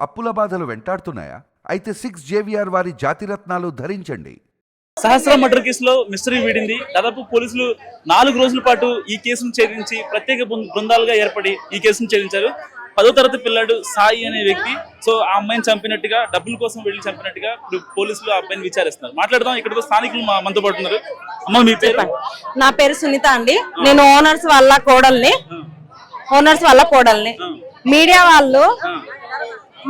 అప్పుల బాధలు వెంటాడుతున్నాయా? అయితే సిక్స్ జేవిఆర్ వారి జాతిరత్నాలు ధరించండి. సహస్ర మర్డర్ కేసులో మిస్టరీ వీడింది. దాదాపు పోలీసులు నాలుగు రోజుల పాటు ఈ కేసును ఛేదించి ప్రత్యేక బృంద- బృందాలుగా ఏర్పడి ఈ కేసును ఛేదించారు. పదో తరగతి పిల్లాడు సాయి అనే వ్యక్తి. సో ఆ అమ్మాయిని చంపినట్టుగా డబ్బుల కోసం వెళ్ళి చంపినట్టుగా ఇప్పుడు పోలీసులు ఆ అబ్బాయిని విచారిస్తున్నారు. మాట్లాడదాం. ఇక్కడ స్థానికులు మా- మనతో పాటు ఉన్నారు. అమ్మ మీ పేరు? నా పేరు సునీత అండి. నేను ఓనర్స్ వాళ్ళ కోడల్ని. ఓనర్స్ వాళ్ళ కోడల్ని. మీడియా వాళ్ళు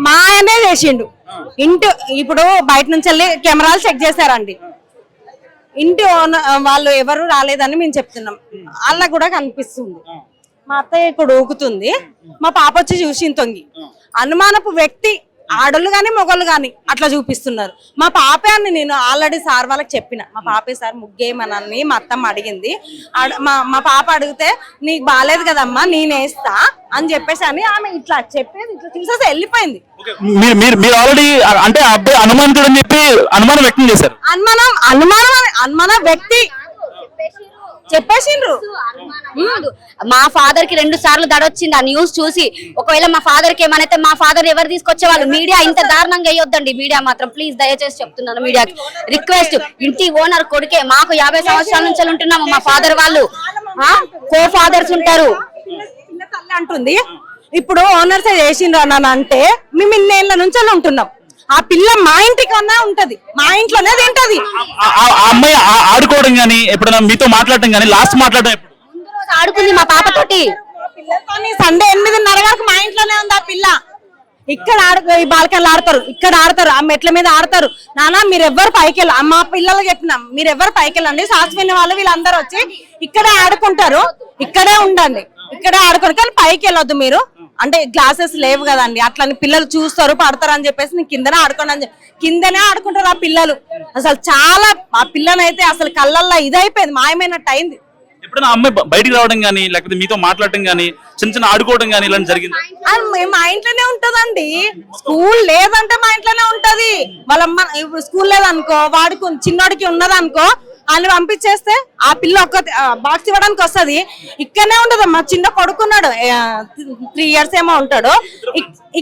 మా ఆయనే చేసిండు ఇంటి ఇప్పుడు బయట నుంచి వెళ్ళి కెమెరాలు చెక్ చేశారండి. ఇంటి ఓనర్ వాళ్ళు ఎవరు రాలేదని మేము చెప్తున్నాం. వాళ్ళకు కూడా కనిపిస్తుంది. మా అత్తయ్య ఇక్కడ ఊకుతుంది మా పాప వచ్చి చూసి తొంగి. అనుమానపు వ్యక్తి ఆడోళ్ళు గాని మొగలు గాని అట్లా చూపిస్తున్నారు. మా పాపే అని నేను ఆల్రెడీ సార్ వాళ్ళకి చెప్పిన. మా పాపే సార్ ముగ్గేయమనని మా అత్తమ్మ అడిగింది. మా మా పాప అడిగితే నీకు బాగాలేదు కదమ్మా నేనేస్తా అని చెప్పేసి అని ఆమె ఇట్లా చెప్పేసి ఇట్లా చూసేసి వెళ్ళిపోయింది. మీరు ఆల్రెడీ అంటే ఆ అబ్బాయి అనుమానితుడు అని చెప్పి అనుమానం వ్యక్తం చేశారు. అనుమానం అనుమానం అని- అనుమాన వ్యక్తి చెప్పేసిండ్రు. మా ఫాదర్కి రెండు సార్లు దడొచ్చింది ఆ న్యూస్ చూసి. ఒకవేళ మా ఫాదర్కి ఏమైతే మా ఫాదర్ ఎవరు తీసుకొచ్చేవాళ్ళు మీడియా ఇంత దారుణంగా వేయొద్దండి. మీడియా మాత్రం ప్లీజ్ దయచేసి చెప్తున్నాను మీడియాకి రిక్వెస్ట్ ఇంటి ఓనర్ కొడుకే మాకు యాభై సంవత్సరాల నుంచి ఉంటున్నాము. మా ఫాదర్ వాళ్ళు కో ఫాదర్స్ ఉంటారు. అంటుంది. ఇప్పుడు ఓనర్స్ చేసిండ్రు అని అంటే మేము ఇన్నేళ్ళ నుంచి ఉంటున్నాం. ఆ పిల్ల మా ఇంటికన్నా ఉంటది. మా ఇంట్లోనే తింటది. ఆ- అమ్మాయి ఆ- ఆడుకోవడం కానీ ఎప్పుడైనా మీతో మాట్లాడటం కానీ లాస్ట్ మాట్లాడడం ఎప్పుడు? ముందు రోజు ఆడుకుంది మా పాపతోటి. పిల్లతోని సండే ఎనిమిదిన్నర వరకు మా ఇంట్లోనే ఉంది ఆ పిల్ల. ఇక్కడ ఆడు ఈ బాల్కన్లు ఆడతారు. ఇక్కడ ఆడతారు. ఆ మెట్ల మీద ఆడతారు. నానా మీరు ఎవ్వరు పైకి వెళ్ళ మా పిల్లలకి చెప్పినాం. మీరు ఎవరు పైకి వెళ్ళండి శాశ్వత వాళ్ళు వీళ్ళందరూ వచ్చి ఇక్కడే ఆడుకుంటారు. ఇక్కడే ఉండండి. ఇక్కడే ఆడుకోండి. కానీ పైకి వెళ్ళొద్దు మీరు. అంటే గ్లాసెస్ లేవు కదండి. అట్లని పిల్లలు చూస్తారు పడతారు అని చెప్పేసి నేను కిందనే ఆడుకోండి అని కిందనే ఆడుకుంటారు ఆ పిల్లలు. అసలు చాలా ఆ పిల్లనైతే అసలు కళ్ళల్లో ఇదైపోయింది మాయమైనట్టు అయింది. ఎప్పుడైనా అమ్మాయి బయటికి రావడం కానీ లేకపోతే మీతో మాట్లాడటం కానీ చిన్న చిన్న ఆడుకోవడం కానీ ఇలాంటి జరిగింది? మే- ఇంట్లోనే ఉంటదండి. స్కూల్ లేదంటే మా ఇంట్లోనే ఉంటది. వాళ్ళ అమ్మ ఇప్పుడు స్కూల్ లేదనుకో వాడికి చిన్నోడికి ఉన్నదనుకో వాళ్ళని పంపించేస్తే ఆ పిల్ల ఒక్క బాక్స్ ఇవ్వడానికి వస్తుంది. ఇక్కడనే ఉంటది మా చిన్న కొడుకున్నాడు. త్రీ ఇయర్స్ ఏమో ఉంటాడు.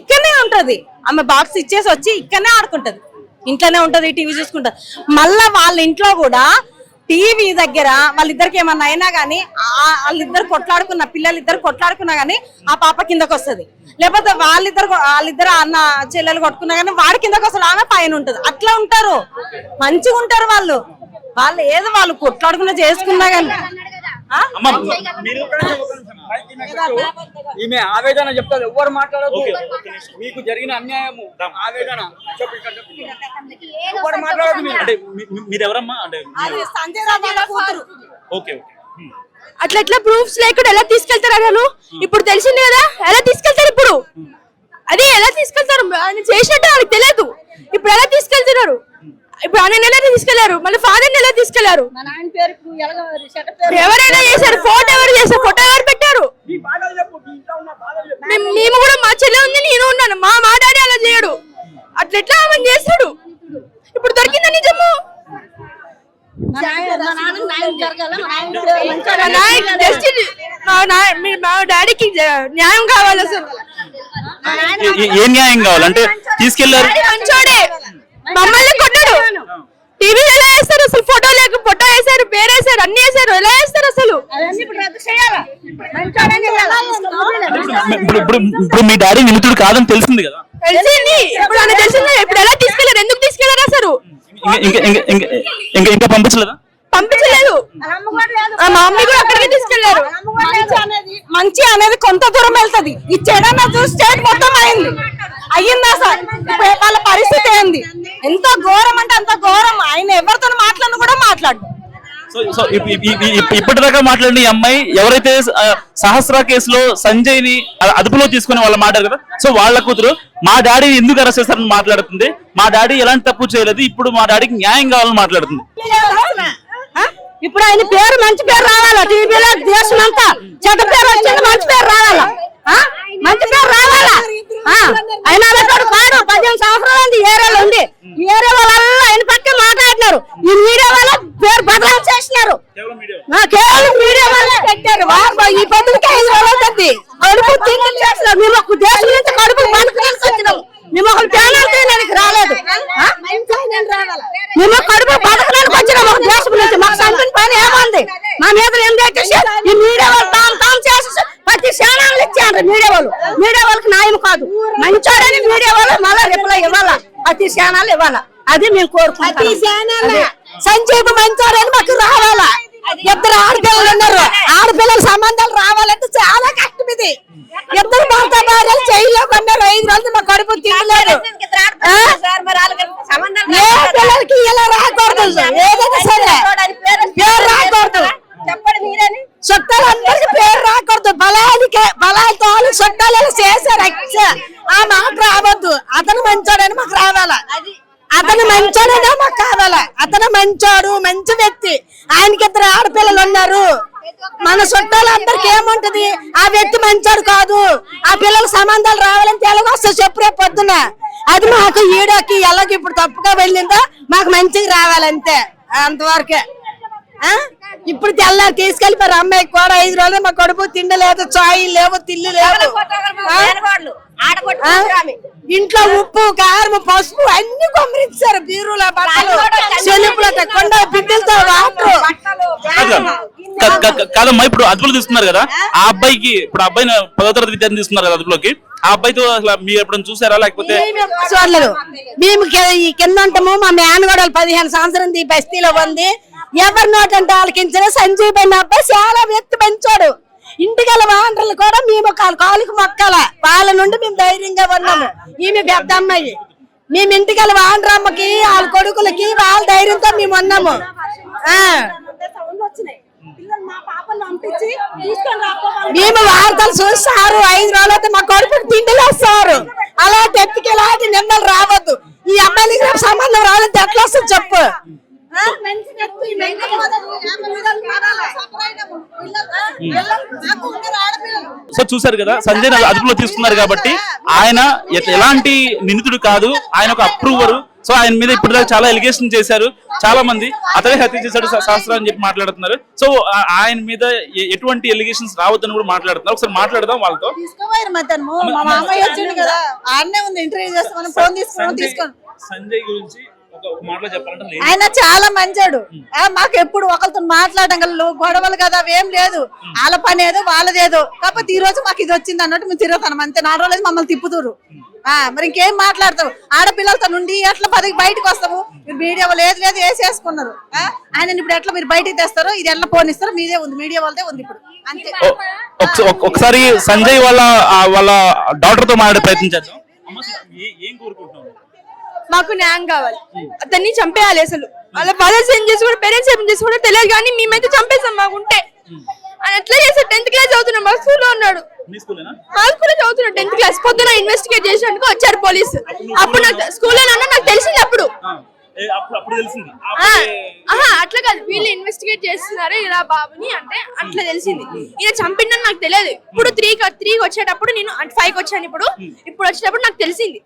ఇక్కడనే ఉంటది. ఆమె బాక్స్ ఇచ్చేసి వచ్చి ఇక్కడనే ఆడుకుంటది. ఇంట్లోనే ఉంటది టీవీ చూసుకుంటది. మళ్ళా వాళ్ళ ఇంట్లో కూడా టీవీ దగ్గర వాళ్ళిద్దరికి ఏమన్నా అయినా కానీ వాళ్ళిద్దరు కొట్లాడుకున్న పిల్లలు ఇద్దరు కొట్లాడుకున్నా కానీ ఆ పాప కిందకు వస్తది. లేకపోతే వాళ్ళిద్దరు వాళ్ళిద్దరు అన్న చెల్లెలు కొట్టుకున్నా కానీ వాడి కిందకు వస్తుంది ఆమె పైన ఉంటది. అట్లా ఉంటారు. మంచిగా ఉంటారు వాళ్ళు. వాళ్ళు ఏదో వాళ్ళు కొట్లాడుకున్నా చేసుకున్నా కానీ ఈమె ఆవేదన చెప్తారు. ఎవరు మాట్లాడదు మీకు జరిగిన అన్యాయము. ఆవేదన. చెప్పు ఇక్కడ చెప్పు. ఎవరు మాట్లాడదు మీరు. అంటే మీ- మీ- మీరు ఎవరమ్మా అంటే అది సంజయ్ రావు వాళ్ళ కూతురు. Okay okay. అట్లా ఎట్లా ప్రూఫ్స్ లేకుండా ఎలా తీసుకెళ్తారు అసలు ఇప్పుడు తెలిసింది కదా? ఎలా తీసుకెళ్తారు ఇప్పుడు? అదే ఎలా తీసుకెళ్తారు? ఆయన చేసినట్టు వాళ్ళకి తెలియదు. ఇప్పుడు ఎలా తీసుకెళ్తున్నారు? ఇప్పుడు ఆయన ఎలా తీసుకెళ్ళారు. మళ్ళీ ఫాదర్ ఎలా తీసుకెళ్ళారు. ఎవరైనా చేశారు ఫోటో ఎవరు చేశారు ఫోటో ఎవరు పెట్టారు? మేము కూడా మా చెల్లె ఉంది నేను ఉన్నాను. మా మా డాడీ అలా చేయడు. అట్లా ఎట్లా ఆమె చేస్తాడు? ఇప్పుడు దొరికిందా నిజము? మా డాడీకి న్యాయం కావాలి అసలు. ఏ- న్యాయం కావాలంటే తీసుకెళ్ళారు. మంచోడే మమ్మల్ని కొట్టాడు టీవీ ఎలా వేస్తారు అసలు ఫోటో లేక ఫోటో వేశారు పేరు వేశారు అన్ని వేశారు ఎలా వేస్తారు అసలు ఇప్పుడు ఇప్పుడు ఇప్పుడు మీ నిమితుడు కాదని తెలిసింది కదా. తెలిసింది. ఇప్పుడు ఆయన తెలిసింది? ఇప్పుడు ఎలా తీసుకెళ్ళారు? ఎందుకు తీసుకెళ్ళారు అసలు? ఇంకా ఇంకా పంపించలేదా? పంపించలేదు. ఆ మా మమ్మీ కూడా అక్కడికి తీసుకెళ్ళారు. మంచి అనేది మంచి అనేది కొంత దూరం వెళ్తది. ఈ చూసి స్టేట్ మొత్తం అయింది. అయ్యిందా సార్ వాళ్ళ పరిస్థితి ఏంది? ఎంత ఘోరం అంటే అంత ఘోరం. ఆయన ఎవరితో మాట్లాడిన కూడా మాట్లాడు. సో ఇప్పటిదాకా మాట్లాడిన ఈ అమ్మాయి ఎవరైతే సహస్ర కేసులో సంజయ్ని అదుపులో తీసుకుని వాళ్ళు మాట్లాడారు కదా? సో వాళ్ళ కూతురు మా డాడీ ఎందుకు అరెస్ట్ చేస్తారని మాట్లాడుతుంది? మా డాడీ ఎలాంటి తప్పు చేయలేదు. ఇప్పుడు మా డాడీకి న్యాయం కావాలని మాట్లాడుతుంది. ఇప్పుడు ఆయన పేరు మంచి పేరు రావాలా? టీవీలో దేశం అంతా చెడ్డ పేరు వచ్చింది మంచి పేరు రావాలా? మంచి పేరు రావాలా? ఆయన అలాంటి కాడు పదిహేను సంవత్సరాలు ఉంది ఏరియాలో ఉంది. ఏరియా వాళ్ళ ఆయన పక్క మాట్లాడినారు? ఈ మీడియా వాళ్ళ పేరు బదలాం చేసినారు. కేవలం మీడియా వాళ్ళే పెట్టారు. ఈ పొద్దులకి ఐదు రోజులు అవుతుంది కడుపు తిండి చేస్తున్నారు. మేము ఒక దేశం నుంచి కడుపు మనకు వచ్చినాం. మేము ఒకరు ప్యానాలు తీయడానికి రాలేదు మేము కడుపు బతకడానికి వచ్చినాం. ఒక దేశం నుంచి. మాకు చంపిన పని ఏమంది? మా మీద ఏం చేసేసి ఈ మీడియా మీడియా వాళ్ళు. మీడియా వాళ్ళకి న్యాయం కాదు. మంచోడని మీడియా వాళ్ళు మళ్ళీ రిప్లై ఇవ్వాలా? ప్రతి క్షణాలు ఇవ్వాలా? అది మేము కోరుకుంటాం. సంజీవ్ మంచోడని మాకు రావాలా? ఇద్దరు ఆడపిల్లలు ఉన్నారు. ఆడపిల్లల సంబంధాలు రావాలంటే చాలా కష్టం ఇది. ఇద్దరు భర్త భార్యలు జైల్లో కొన్నారు ఐదు రోజులు మా కడుపు తినలేదు? ఏ పిల్లలకి ఇలా రాకూడదు. ఏదైనా సరే. పేరు రాకూడదు? చెప్పండి మీరని. చుట్టాలు అందరికి పేరు రాకూడదు. బలానికి బలాలతో వాళ్ళు చుట్టాలు ఇలా చేశారు. ఆ మాట రావద్దు. అతను మంచోడని మాకు రావాలా. అతను మంచోడనే మాకు కావాలా. అతను మంచోడు మంచి వ్యక్తి. ఆయనకి ఇద్దరు ఆడపిల్లలు ఉన్నారు. మన చుట్టాలందరికి ఏముంటది? ఆ వ్యక్తి మంచోడు కాదు. ఆ పిల్లల సంబంధాలు రావాలని తెలుగు వస్తే చెప్పు రేపు పొద్దున అది మాకు ఈడోకి ఎలాగ ఇప్పుడు తప్పుగా వెళ్ళిందో? మాకు మంచిగా రావాలంతే. అంతవరకే? ఇప్పుడు తెల్లారి తీసుకెళ్ళిపోయారు అమ్మాయికి కూడా ఐదు రోజులు మా కడుపు తిండి లేదు చాయ్ లేవు తిల్లి లేవు? ఇంట్లో ఉప్పు కారం పసుపు అన్ని కొమ్మరించారు బీరులో బట్టలు చెలుపులు కొండ బిడ్డలతో వాటర్ కాదు కాదు, కాదు, కాదు, కాదమ్మా ఇప్పుడు అదుపులో తీసుకున్నారు కదా? ఆ? అబ్బాయికి ఇప్పుడు అబ్బాయిని పదో తరగతి విద్యార్థి తీసుకున్నారు కదా అదుపులోకి. ఆ అబ్బాయితో అసలు మీరు ఎప్పుడైనా చూసారా? లేకపోతే చూడలేదు. మేము కింద ఉంటాము మా మేనగోడలు పదిహేను సంవత్సరం ఈ బస్తీలో ఉంది. ఎవరి నోటంటే ఆలకించిన సంజీవ్ బెన్ అబ్బాయి చాలా వ్యక్తి పెంచాడు ఇంటిగల వాండ్రలు కూడా మేము కాలుకు మొక్కల? మొక్కాల వాళ్ళ నుండి మేము ధైర్యంగా ఉన్నాము. ఈమె పెద్ద అమ్మాయి. మేము ఇంటిగల వాండ్రమ్మకి వాళ్ళ కొడుకులకి వాళ్ళ ధైర్యంతో మేము ఉన్నాము. ఆ. మేము వార్తలు చూస్తారు. ఐదు రోజులైతే మా కొడుకు తిండిలు వస్తారు. అలా తెప్పికి ఇలాంటి నిందలు రావద్దు. ఈ అమ్మాయిలకి సంబంధం రావాలంటే ఎట్లా వస్తుంది చెప్పు? ఆ? మంచి వ్యక్తి, మంచి మొదలు, యాభై నిమిషాలు మారాలి. నాకు ఉన్నారు ఆడపిల్లలు. సో చూసారు కదా సంజయ్ అదుపులో తీసుకున్నారు కాబట్టి ఆయన ఎలాంటి నిందితుడు కాదు ఆయన ఒక అప్రూవర్ సో ఆయన మీద ఇప్పుడు చాలా ఎలిగేషన్ చేశారు చాలా మంది. అతనే హత్య చేశాడు శాస్త్రం అని చెప్పి మాట్లాడుతున్నారు. సో ఆయన మీద ఎటువంటి ఎలిగేషన్స్ రావద్దని కూడా మాట్లాడుతున్నారు. ఒకసారి మాట్లాడదాం వాళ్ళతో. సంజయ్ గురించి ఆయన చాలా మంచోడు. ఆ, మాకు ఎప్పుడు ఒకరితో మాట్లాడడం గల గొడవలు కదా అవేం లేదు. వాళ్ళ పని ఏదో వాళ్ళదేదో కాకపోతే ఈ రోజు మాకు ఇది వచ్చింది అన్నట్టు మేము తిరుగుతాం. అంతే. నాలుగు రోజులు మమ్మల్ని తిప్పుతురు ఆ మరి ఇంకేం మాట్లాడతావు? ఆడపిల్లలతో నుండి ఎట్లా పది బయటకు వస్తాము మీరు మీడియా వాళ్ళు ఏది లేదు వేసేసుకున్నారు. ఆ? ఆయన ఇప్పుడు ఎట్లా మీరు బయటికి తెస్తారు ఇది ఎట్లా ఫోన్ ఇస్తారు మీదే ఉంది. మీడియా వాళ్ళదే ఉంది ఇప్పుడు. అంతే. ఒకసారి సంజయ్ వాళ్ళ వాళ్ళ డాక్టర్తో మాట్లాడే ప్రయత్నం చేద్దాం. అమ్మ, అసలు ఏ- మాకు న్యాయం కావాలి. అతన్ని చంపేయాలి అసలు. వాళ్ళ ఫాదర్స్ ఏం చేసుకోవడం పేరెంట్స్ ఏం చేసుకోవడం తెలియదు కానీ మేమైతే చంపేసాం మాకుంటే ఆయన ఎట్లా చేశాడు? టెన్త్ క్లాస్ చదువుతున్నాం మా స్కూల్లో ఉన్నాడు. మీ స్కూల్లో చదువుతున్నాడు టెన్త్ క్లాస్ పొద్దున ఇన్వెస్టిగేట్ చేసినందుకు వచ్చారు పోలీసు అప్పుడు నాకు స్కూల్లో నాకు తెలిసింది అప్పుడు. అట్లా కాదు. వీళ్ళు ఇన్వెస్టిగేట్ చేస్తున్నారు ఇలా బాబుని అంటే అట్లా తెలిసింది. ఈయన చంపిండని నాకు తెలియదు. ఇప్పుడు త్రీ త్రీకి వచ్చేటప్పుడు నేను ఫైవ్కి వచ్చాను ఇప్పుడు. ఇప్పుడు వచ్చేటప్పుడు నాకు తెలిసింది.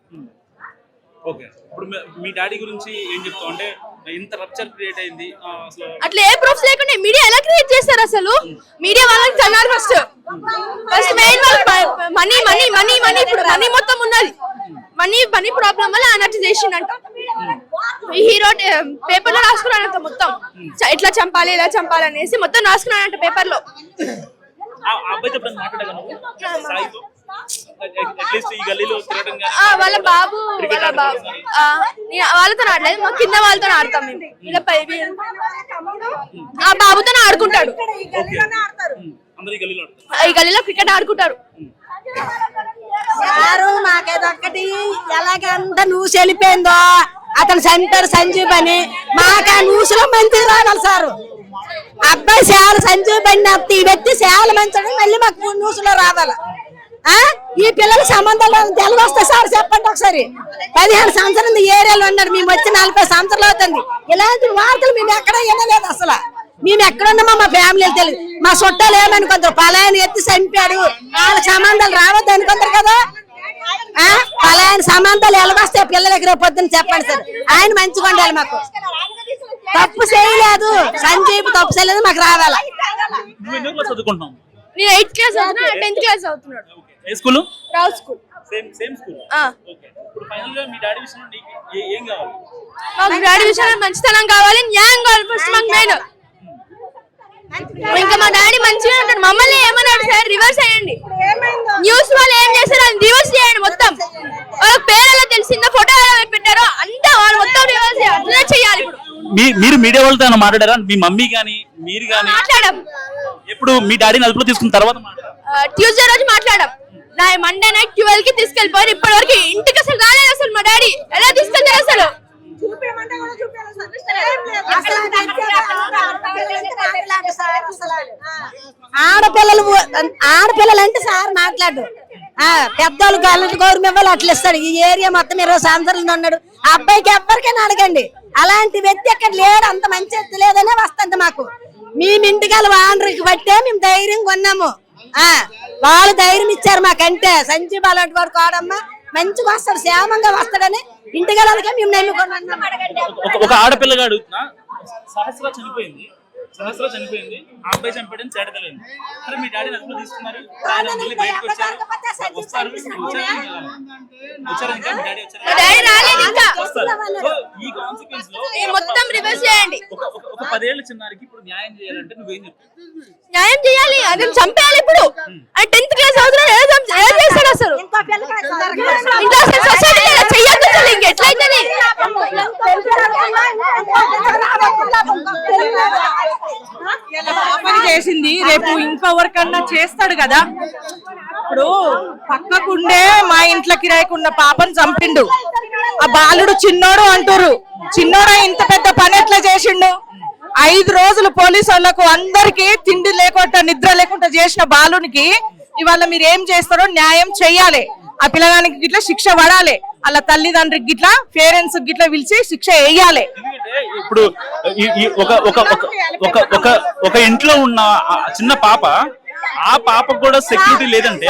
ఓకే. ఇప్పుడు మీ- మీ డాడీ గురించి ఏం చెప్తావు? అంటే ఇంత రప్చర్ క్రియేట్ అయింది. ఆ, అసలు అట్లా ఏ ప్రూఫ్స్ లేకుండా మీడియా ఎలా క్రియేట్ చేస్తారు అసలు? మీడియా వాళ్ళకి తన్నారు first first main money money money money ఇప్పుడు మనీ మొత్తం ఉన్నది. మనీ మనీ ప్రాబ్లం వల్ల ఆయన అట్లా చేసిండంట. ఈ హీరో పేపర్లో రాసుకున్నాడంట మొత్తం. ఎట్లా చంపాలి ఎలా చంపాలి అనేసి మొత్తం రాసుకున్నాడంట పేపర్లో. అబ్బాయితో వాళ్ళ బాబు వాళ్ళ బాబు. ఆ, నే- వాళ్ళతో ఆడలేదు మా కింద వాళ్ళతో ఆడతాం మేము. ఇలా పై ఆ బాబుతో ఆడుకుంటాడు. అందరి గల్లీలో ఆడతారు. ఈ గల్లీలో క్రికెట్ ఆడుకుంటారు. సారు మాకేదొక్కటి ఎలాగంత న్యూస్ వెళ్ళిపోయిందో అతను సెంటర్ సంజీవ్ అని మాకు ఆ న్యూస్లో మంచిది రావాలి సారు. అబ్బాయి శాల సంజీవ్ అని వ్యక్తి శాల మంచడం మళ్ళీ మాకు న్యూస్లో రావాలి? ఈ పిల్లల సంబంధాలు తెలుగు వస్తే సార్ చెప్పండి ఒకసారి. పదిహేను సంవత్సరం ఈ ఏరియాలో ఉన్నారు మేము వచ్చి నలభై సంవత్సరాలు అవుతుంది. ఇలాంటి వార్తలు మేము ఎక్కడ వినలేదు అసలు. మేము ఎక్కడున్నామో మా ఫ్యామిలీ తెలియదు మా చుట్టాలు ఏమనుకుంటారు? పలాయని ఎత్తి చంపాడు. వాళ్ళ సంబంధాలు రావద్దు అనుకుంటారు కదా? ఆ? పలాయని సంబంధాలు ఎలాగొస్తే పిల్లలకి రేపు పొద్దున్న చెప్పండి సార్. ఆయన మంచిగా ఉండాలి మాకు. తప్పు చేయలేదు. సంజీప్ తప్పు చేయలేదు మాకు రావాలా? నేను ఎయిత్ క్లాస్ అవుతున్నా టెన్త్ క్లాస్ అవుతున్నాడు ఏ school? Rao school. Same same school. ఆ. ఓకే. ఇప్పుడు ఫైనల్గా మీ డాడీ విషయంలో నీకు ఏ- ఏం కావాలి? మాకు డాడీ విషయంలో మంచితనం కావాలి న్యాయం కావాలి ఫస్ట్ మాకు మెయిన్ ఇంకా మా డాడీ మంచిగా ఉంటాడు. మమ్మల్ని ఏమన్నాడు సార్? రివర్స్ అయ్యండి న్యూస్ వాళ్ళు ఏం చేశారు అది రివర్స్ చేయండి మొత్తం. వాళ్ళ పేరు ఎలా తెలిసిందో ఫోటో ఎలా పెట్టారో అంతా వాళ్ళు మొత్తం రివర్స్ చేయాలి. అట్లనే చేయాలి ఇప్పుడు. మీరు మీడియా వాళ్ళతో మాట్లాడారా? మీ మమ్మీ కానీ మీరు కానీ మాట్లాడాం ఎప్పుడు మీ డాడీని అదుపులో తీసుకున్న తర్వాత మాట్లాడారా? ట్యూస్డే రోజు మాట్లాడాం. నా మండే నైట్ ట్వెల్వ్కి తీసుకెళ్ళిపోయారు ఇప్పటి వరకు ఇంటికి అసలు రాలేదు అసలు మా డాడీ. ఎలా తీసుకెళ్తారు అసలు? ఆడపిల్లలు ఆడపిల్లలు అంటే సార్ మాట్లాడు. ఆ పెద్దోళ్ళు గవర్నమెంట్ గౌరవం అట్లా ఇస్తాడు. ఈ ఏరియా మొత్తం ఇరవై సంవత్సరాలు ఉన్నాడు ఆ అబ్బాయికి ఎవరికైనా అడగండి. అలాంటి వ్యక్తి అక్కడ లేడు. అంత మంచి లేదనే వస్తుంది మాకు. మేము ఇంటికాల వానరికి బట్టే మేము ధైర్యం కొన్నాము వాళ్ళు ధైర్యం ఇచ్చారు మాకంటే. సంజీవ్ అలాంటి వాడు కాడమ్మ మంచిగా వస్తాడు క్షేమంగా వస్తాడని ఇంటికి ఇంటికాలకే మేము నమ్ముకున్నాం ఒక ఒక ఆడపిల్లగాడు సహస్ర చనిపోయింది. సహస్ర చనిపోయింది. ఆ అబ్బాయి చంపాడని చేట తెలియదు సరే మీ డాడీని అదుపులో తీసుకున్నారు. ఆయన మళ్ళీ బయటకు వచ్చారు. వస్తారు. వచ్చారు. ఇంకా. మీ డాడీ డాడీ ఈ కాన్సిక్వెన్స్లో ఈ మొత్తం రివర్స్ చేయండి. ఒక పదేళ్ళ చిన్నారికి ఇప్పుడు న్యాయం చేయాలంటే నువ్వేం చెప్తావు? న్యాయం చేయాలి. అది చంపేయాలి ఇప్పుడు. అది టెన్త్ క్లాస్ అవుతున్నాడు ఏం చేస్తాడు అసలు? ఇంకా పని చేసింది. రేపు ఇంకెవరికన్నా చేస్తాడు కదా. ఇప్పుడు పక్కకుండే మా ఇంట్లో కిరాయికున్న పాపను చంపిండు. ఆ బాలుడు చిన్నోడు అంటారు చిన్నోడు ఇంత పెద్ద పని ఎట్లా చేసిండు? ఐదు రోజులు పోలీసు వాళ్ళకు అందరికి తిండి లేకుండా నిద్ర లేకుండా చేసిన బాలునికి ఇవాళ మీరు ఏం చేస్తారో న్యాయం చెయ్యాలి. ఆ పిల్లగానికి ఇట్లా శిక్ష పడాలి. అలా తల్లిదండ్రికి గిట్లా పేరెంట్స్ గిట్లా పిలిచి శిక్ష వేయాలి. ఇప్పుడు ఒక ఒక ఒక ఒక ఒక ఒక ఇంట్లో ఉన్న చిన్న పాప ఆ పాపకు కూడా సెక్యూరిటీ లేదంటే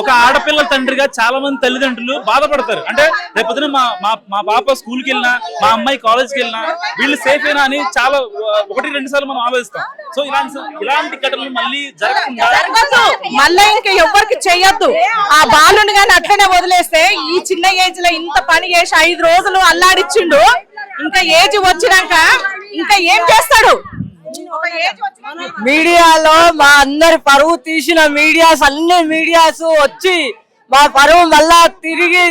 ఒక ఆడపిల్ల తండ్రిగా చాలా మంది తల్లిదండ్రులు బాధపడతారు. అంటే రేపొద్దున మా మా మా పాప స్కూల్కి వెళ్ళినా మా అమ్మాయి కాలేజ్కి వెళ్ళినా వీళ్ళు సేఫ్ అయినా అని చాలా ఒకటి రెండు సార్లు మనం ఆలోచిస్తాం. సో ఇలాంటి ఇలాంటి ఘటనలు మళ్ళీ జరగకుండా మళ్ళీ ఇంకా ఎవరికి చెయ్యొద్దు. ఆ బాలుని కానీ అట్లనే వదిలేస్తే ఈ చిన్న ఏజ్లో ఇంత పని చేసి ఐదు రోజులు అల్లాడిచ్చిండు. ఇంకా ఏజ్ వచ్చినాక ఇంకా ఏం చేస్తాడు? మీడియాలో మా అందరి పరువు తీసిన మీడియాస్ అన్ని మీడియాస్ వచ్చి మా పరువు మళ్ళా తిరిగి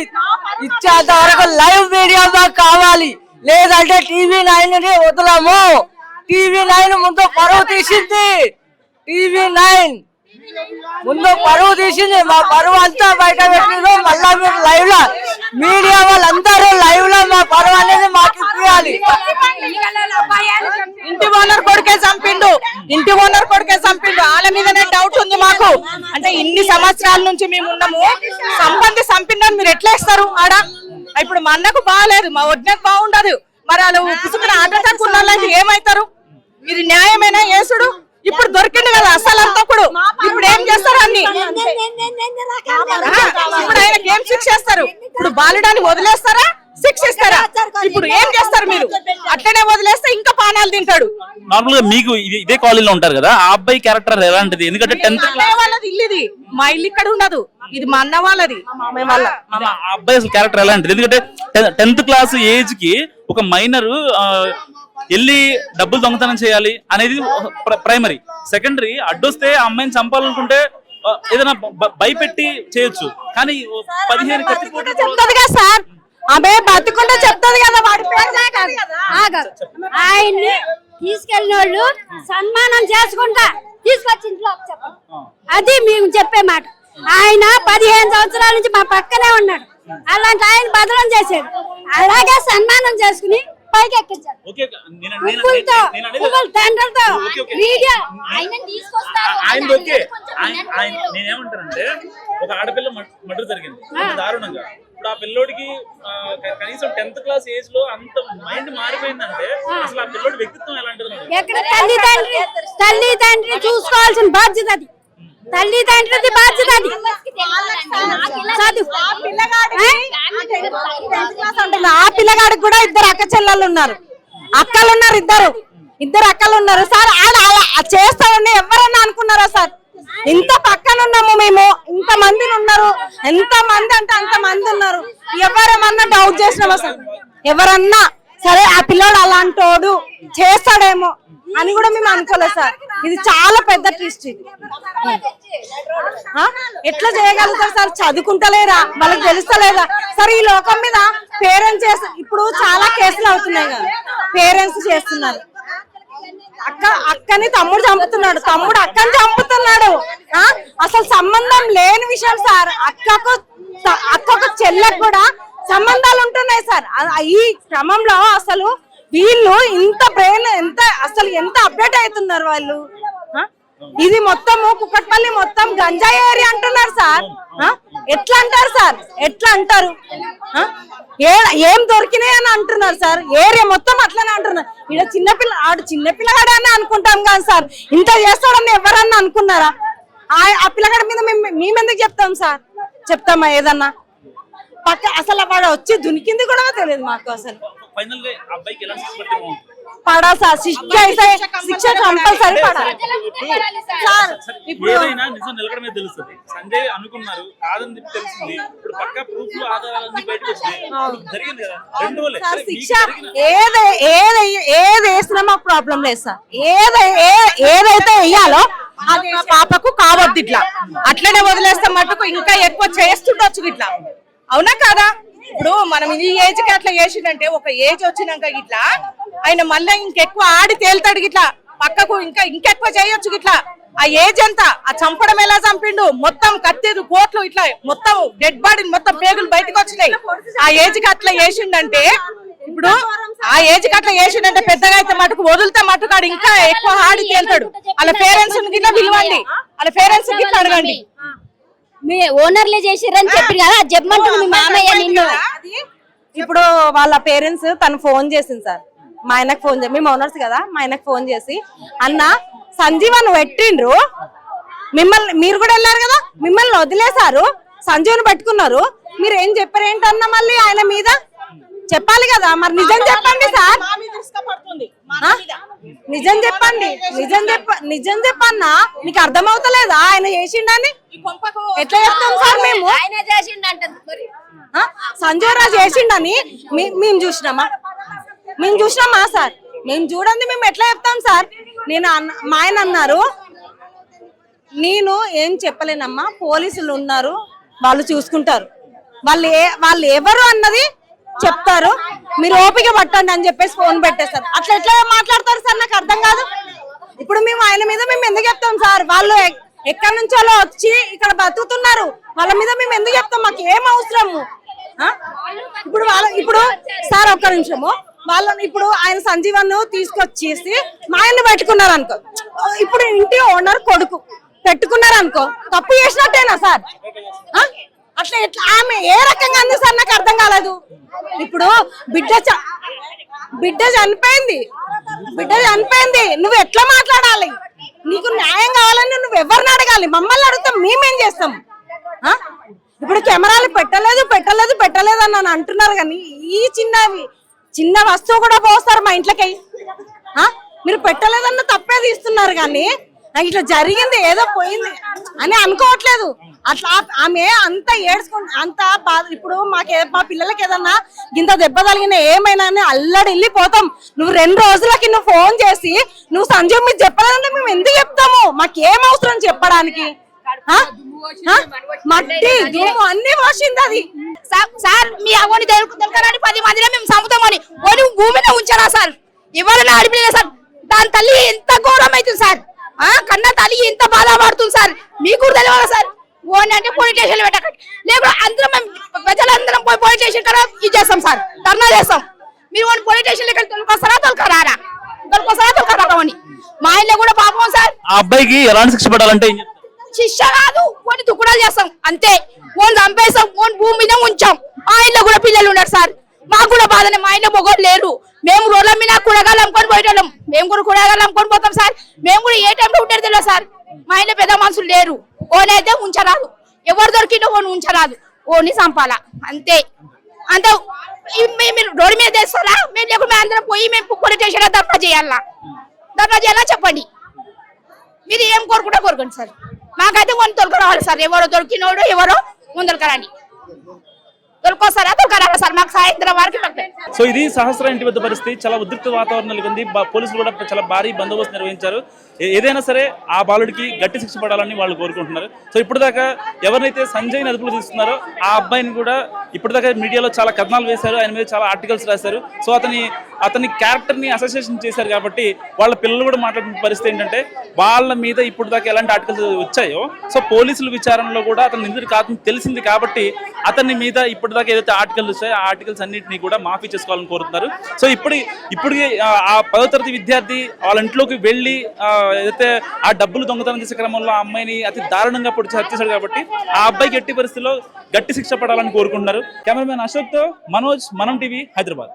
ఇచ్చేంత వరకు లైవ్ మీడియా మాకు కావాలి. లేదంటే టీవీ నైన్ని వదలము. టీవీ నైన్ ముందు పరువు తీసింది. టీవీ నైన్ ముందు పరువు తీసింది. మా పరువు అంతా బయట పెట్టిండ్రు. మళ్ళా మీరు లైవ్లో మీడియా వాళ్ళందరూ లైవ్లో మా పరువు అనేది మాకు ఇప్పించాలి ఇంటి ఓనర్ కొడుకే చంపిండు ఇంటి ఓనర్ కొడుకే చంపిండు వాళ్ళ మీదనే డౌట్ ఉంది మాకు అంటే ఇన్ని సంవత్సరాల నుంచి మేము ఉన్నాము సంబంధి చంపిండని మీరు ఎట్లా ఇస్తారు ఆడ ఇప్పుడు మా అన్నకు బాగాలేదు మా వడ్నకు బాగుండదు మరి వాళ్ళు పుసుకున హార్ట్ అటాక్ ఏమవుతారు ఏమైతారు ఇది న్యాయమేనా యేసుడు ఇప్పుడు దొరికింది కదా అసలు అంతకుడు ఇప్పుడు ఏం చేస్తారు అన్ని ఇప్పుడు ఆయనకి ఏం శిక్ష చేస్తారు ఇప్పుడు బాలుడాన్ని వదిలేస్తారా శిక్ష ఇస్తారా ఇప్పుడు ఏం చేస్తారు మీరు? అట్లనే వదిలేస్తే ఇంకా పానాలు తింటాడు. నార్మల్గా మీకు ఇది- ఇదే కాలేజీలో ఉంటారు కదా ఆ అబ్బాయి క్యారెక్టర్ ఎలాంటిది ఎందుకంటే టెన్త్ వాళ్ళది ఇల్లు ఇది మా ఇల్లు ఇక్కడ ఉండదు. ఇది మా అన్న వాళ్ళది. అబ్బాయి అసలు క్యారెక్టర్ ఎలాంటిది ఎందుకంటే టెన్త్ క్లాస్ ఏజ్కి ఒక మైనర్ వెళ్ళి డబ్బులు దొంగతనం చేయాలి అనేది ప్రైమరీ సెకండరీ అడ్డొస్తే ఆ అమ్మాయిని చంపాలనుకుంటే ఏదైనా బ- భయపెట్టి చేయొచ్చు. కానీ పదిహేను చెప్తుంది కదా సార్. ఆమె బతుకుంటే చెప్తుంది కదా వాడి పేరు. ఆయన్ని తీసుకెళ్ళిన వాళ్ళు సన్మానం చేసుకుంటా. తీసుకొచ్చి ఇంట్లో చెప్పండి అది మేము చెప్పే మాట. ఆయన పదిహేను సంవత్సరాల నుంచి మా పక్కనే ఉన్నాడు. అలాంటి ఆయన బదలం చేశాడు. అలాగే సన్మానం చేసుకుని పైకి ఎక్కించాడు. ఓకే నేను- నేను- పువ్వులతో నేను అనేది- పువ్వుల తండ్రులతో ఓకే, ఓకే. మీడియా ఆయన తీసుకొస్తారు. నేనేమంటానంటే ఒక ఆడపిల్ల మర్డర్ జరిగింది. దారుణంగా. ఇప్పుడు ఆ పిల్లోడికి కనీసం టెన్త్ క్లాస్ ఏజ్లో అంత మైండ్ మారిపోయిందంటే అసలు ఆ పిల్లోడి వ్యక్తిత్వం ఎలాంటిది ఎక్కడ తల్లి తండ్రి తల్లి తండ్రి చూసుకోవాల్సిన బాధ్యత అది. తల్లి తండ్రిది బాధ్యత అది. చదువు. ఆ? పిల్లగాడికి కూడా ఇద్దరు అక్క చెల్లెళ్ళు ఉన్నారు. అక్కలు ఉన్నారు ఇద్దరు. ఇద్దరు అక్కలు ఉన్నారు సార్ ఆడ అలా చేస్తామని ఎవరన్నా అనుకున్నారా సార్? ఇంత పక్కన ఉన్నాము మేము ఇంత మంది ఉన్నారు ఎంత మంది అంటే అంత మంది ఉన్నారు. ఎవరేమన్నా డౌట్ చేసినామా సార్. ఎవరన్నా సరే ఆ పిల్లోడు అలాంటోడు చేస్తాడేమో అని కూడా మేము అనుకోలేదు సార్. ఇది చాలా పెద్ద ట్విస్ట్ ఇది. ఎట్లా చేయగలుగుతారు సార్? చదువుకుంటలేరా? వాళ్ళకి తెలుస్తలేదా? సార్ ఈ లోకం మీద పేరెంట్స్ చేస్త ఇప్పుడు చాలా కేసులు అవుతున్నాయి కదా. పేరెంట్స్ చేస్తున్నారు. అక్క అక్కని తమ్ముడు చంపుతున్నాడు. తమ్ముడు అక్కని చంపుతున్నాడు. అసలు సంబంధం లేని విషయం సార్. అక్కకు అక్కకు చెల్లెకు కూడా సంబంధాలు ఉంటున్నాయి సార్. ఈ క్రమంలో అసలు వీళ్ళు ఇంత బ్రెయిన్ ఎంత అసలు ఎంత అప్డేట్ అవుతున్నారు వాళ్ళు? ఇది మొత్తము కుక్కట్పల్లి మొత్తం గంజాయి ఏరియా అంటున్నారు సార్. ఎట్లా అంటారు సార్? ఎట్లా అంటారు? ఏ ఏం దొరికినాయి అని అంటున్నారు సార్. ఏరియా మొత్తం అట్లనే అంటున్నారు. ఇక్కడ చిన్నపిల్ల ఆడు చిన్నపిల్లగాడే అని అనుకుంటాం కానీ సార్. ఇంత చేస్తాడని ఎవరన్నా అనుకున్నారా? ఆ- పిల్లగాడి మీద మేము మేమెందుకు చెప్తాం సార్? చెప్తామా ఏదన్నా? పక్క అసలు వాడు వచ్చి దునికింది కూడా తెలియదు మాకు అసలు. ఫైనల్ అబ్బాయికి ఎలా పడా సార్. శిక్ష అయితే శిక్ష కంపల్సరీ పడాలి. సార్ ఇప్పుడు ఏదైనా నిజం నిలకడమే తెలుస్తుంది. సంజయ్ అనుకున్నారు కాదని చెప్పి తెలిసింది ఇప్పుడు పక్క ప్రూఫ్ ఆధారాలన్నీ బయటకు వచ్చినాయి ఇప్పుడు జరిగింది కదా? రెండు వల్లే సార్ సరే, శిక్ష ఏది ఏది ఏది వేసినా మాకు ప్రాబ్లం లేదు సార్. ఏది ఏ- ఏదైతే వేయాలో అది పాపకు కావద్దు ఇట్లా. అట్లనే వదిలేస్తే మటుకు ఇంకా ఎక్కువ చేస్తుండొచ్చు ఇట్లా. అవునా కాదా? ఇప్పుడు మనం ఈ ఏజ్కి అట్లా చేసిందంటే ఒక ఏజ్ వచ్చినాక ఇట్లా ఆయన మళ్ళీ ఇంకెక్కువ ఆడి తేలుతాడు ఇట్లా పక్కకు ఇంకా ఇంకెక్కువ చేయొచ్చు ఇట్లా ఆ ఏజ్ ఎంత? ఆ చంపడం ఎలా చంపిండు? మొత్తం కత్తేదు కోట్లు ఇట్లా మొత్తం డెడ్ బాడీ మొత్తం పేగులు బయటకు వచ్చినాయి. ఆ ఏజ్కి అట్లా చేసిండంటే ఇప్పుడు ఆ ఏజ్కి అట్లా చేసిండంటే పెద్దగా అయితే మటుకు వదిలితే మటుకు ఆడు ఇంకా ఎక్కువ ఆడి తేలుతాడు. వాళ్ళ పేరెంట్స్ గిట్లా పిలవండి. వాళ్ళ పేరెంట్స్ గిట్లా అడగండి. మీ ఓనర్లే చేసిర్రని చెప్పి కదా అది చెప్పమంటుంది మీ మామయ్య నిన్ను. ఇప్పుడు వాళ్ళ పేరెంట్స్ తను ఫోన్ చేసింది సార్. మా ఆయనకు ఫోన్ చేసి మేము ఓనర్స్ కదా మా ఆయనకు ఫోన్ చేసి అన్న సంజీవన్ పెట్టిండ్రు. మిమ్మల్ని మీరు కూడా వెళ్ళారు కదా మిమ్మల్ని వదిలేశారు. సంజీవన్ పెట్టుకున్నారు. మీరు ఏం చెప్పారు ఏంటన్నా మళ్ళీ ఆయన మీద? చెప్పాలి కదా మరి నిజం చెప్పండి సార్? నిజం చెప్పండి. నిజం చెప్ప నిజం చెప్పన్నా? నీకు అర్థమవుతలేదా? ఆయన చేసిండని? ఎట్లా చెప్తాం సార్ మేము? ఆయన చేసిండంట? సంజయ్ రాజు చేసిండని మేము చూసినామా? మేము చూసినామా సార్? మేము చూడండి మేము ఎట్లా చెప్తాం సార్? నేను అన్న- మా ఆయన అన్నారు నేను ఏం చెప్పలేనమ్మా పోలీసులు ఉన్నారు వాళ్ళు చూసుకుంటారు. వాళ్ళు వాళ్ళు ఎవరు అన్నది చెప్తారు. మీరు ఓపిక పట్టండి అని చెప్పేసి ఫోన్ పెట్టేస్తారు. అట్లా ఎట్లా మాట్లాడతారు సార్? నాకు అర్థం కాదు. ఇప్పుడు మేము ఆయన మీద మేము ఎందుకు చెప్తాం సార్? వాళ్ళు ఎక్కడి నుంచో వచ్చి ఇక్కడ బతుకుతున్నారు? వాళ్ళ మీద మేము ఎందుకు చెప్తాం? మాకు ఏం అవసరము? ఆ? ఇప్పుడు వాళ్ళ ఇప్పుడు సార్ ఒక్క నిమిషము. వాళ్ళని ఇప్పుడు ఆయన సంజీవన్ తీసుకొచ్చేసి మా ఆయన్ని పెట్టుకున్నారు అనుకో ఇప్పుడు ఇంటి ఓనర్ కొడుకు పెట్టుకున్నారు అనుకో తప్పు చేసినట్టేనా సార్? అట్లా ఎట్లా ఆమె ఏ రకంగా అంది సార్? నాకు అర్థం కాలేదు. ఇప్పుడు బిడ్డ బిడ్డ చనిపోయింది. బిడ్డ చనిపోయింది. నువ్వు ఎట్లా మాట్లాడాలి? నీకు న్యాయం కావాలని నువ్వు ఎవరిని అడగాలి? మమ్మల్ని అడుగుతాం మేమేం చేస్తాం? ఇప్పుడు కెమెరాలు పెట్టలేదు పెట్టలేదు పెట్టలేదు అని నన్ను అంటున్నారు కానీ ఈ చిన్నవి చిన్న వస్తువు కూడా పోస్తారు మా ఇంట్లోకి. మీరు పెట్టలేదన్న తప్పే తీస్తున్నారు కానీ నాకు ఇట్లా జరిగింది ఏదో పోయింది అని అనుకోవట్లేదు. అట్లా ఆమె అంత ఏడ్చుకుంటు అంత బాధ ఇప్పుడు మాకే మా పిల్లలకి ఏదన్నా ఇంత దెబ్బ తగిలిన ఏమైనా అని అల్లడి వెళ్ళిపోతాం. నువ్వు రెండు రోజులకి నువ్వు ఫోన్ చేసి నువ్వు సంజయ్ మీరు చెప్పలేదంటే మేము ఎందుకు చెప్తాము? మాకేం అవసరం చెప్పడానికి? ఆ? మట్టి దుమ్ము అన్ని పోసింది అది. సార్ మీ అవని దొరకరాని పది మందిలో మేము సముద్రమని ఓని భూమిలో ఉంచారా సార్? ఎవరైనా ఆడిపోయా సార్? దాని తల్లి ఎంత ఘోరం అవుతుంది సార్? ఆ కన్న తల్లి ఎంత బాధపడుతుంది సార్. మీకు కూడా తెలియాలి సార్? ఓని అంటే పోలీస్ స్టేషన్ పెట్టకండి. లేకపోతే అందరం మేము ప్రజలందరం పోయి పోలీస్ స్టేషన్ కదా ఇది చేస్తాం సార్. ధర్నా చేస్తాం. మీరు ఓని పోలీస్ స్టేషన్ లెక్క తొలకొస్తారా తొలకరారా తొలకొస్తారా తొలకరారా అని మా ఇల్లు కూడా పాపం సార్. ఆ అబ్బాయికి ఎలాంటి శిక్ష పడాలంటే? శిక్ష కాదు కొన్ని తుకుడాలు చేస్తాం. అంతే. ఓన్ చంపేస్తాం ఓన్ భూమి మీద ఉంచాం. మా ఇంట్లో కూడా పిల్లలు ఉన్నారు సార్. మాకు కూడా బాధనే మా ఇంట్లో మొగోడు లేరు. మేము రోడ్ల మీద కూరగాయలు అమ్ముకొని పోయేటోళ్ళం. మేము కూడా కూరగాయలు అమ్ముకొని పోతాం సార్. మేము కూడా ఏ టైంలో ఉండేది తెలియదు సార్? మా ఇంట్లో పెద్ద మనుషులు లేరు. ఓనైతే ఉంచరాదు. ఎవరు దొరికిందో ఓన్ ఉంచరాదు. ఓని చంపాలా. అంతే. అంతే మీరు రోడ్డు మీద తెస్తారా మేము లేకుండా అందరం పోయి మేము పోలీస్ స్టేషన్లో ధర్నా చేయాలా? ధర్నా చేయాలా? చెప్పండి. మీరు ఏం కోరుకుంటా కోరుకోండి సార్. మాకైతే కొన్ని తొలక రావాలి సార్. ఎవరో దొరికినోడు ఎవరో ముందరకరండి దొరికొస్తారా? దొరకరా సార్? మాకు సాయంత్రం వరకు సో ఇది సహస్ర ఇంటి వద్ద పరిస్థితి. చాలా ఉద్రిక్త వాతావరణం ఉంది పోలీసులు కూడా చాలా భారీ బందోబస్తు నిర్వహించారు. ఏదైనా సరే ఆ బాలుడికి గట్టి శిక్ష పడాలని వాళ్ళు కోరుకుంటున్నారు. సో ఇప్పటిదాకా దాకా ఎవరినైతే సంజయ్ అదుపులో తీసుకున్నారో ఆ అబ్బాయిని కూడా ఇప్పటిదాకా దాకా మీడియాలో చాలా కథనాలు వేశారు. ఆయన మీద చాలా ఆర్టికల్స్ రాశారు. సో అతని అతని క్యారెక్టర్ని అసోసియేషన్ చేశారు కాబట్టి వాళ్ళ పిల్లలు కూడా మాట్లాడిన పరిస్థితి ఏంటంటే వాళ్ళ మీద ఇప్పుడు దాకా ఎలాంటి ఆర్టికల్స్ వచ్చాయో సో పోలీసుల విచారణలో కూడా అతను నిందితుడు కాదని తెలిసింది కాబట్టి అతని మీద ఇప్పుడు దాకా ఏదైతే ఆర్టికల్స్ వచ్చాయో ఆ ఆర్టికల్స్ అన్నింటినీ కూడా మాఫీ చేసుకోవాలని కోరుతున్నారు. సో ఇప్పుడు ఇప్పుడు ఆ పదో తరగతి విద్యార్థి వాళ్ళ ఇంట్లోకి వెళ్ళి ఏదైతే ఆ డబ్బులు దొంగతనం చేసే క్రమంలో ఆ అమ్మాయిని అతి దారుణంగా పొడిచి హత్య చేశాడు కాబట్టి ఆ అబ్బాయికి ఎట్టి పరిస్థితిలో గట్టి శిక్ష పడాలని కోరుకుంటున్నారు. కెమెరామెన్ అశోక్తో మనోజ్ మనం టీవీ హైదరాబాద్.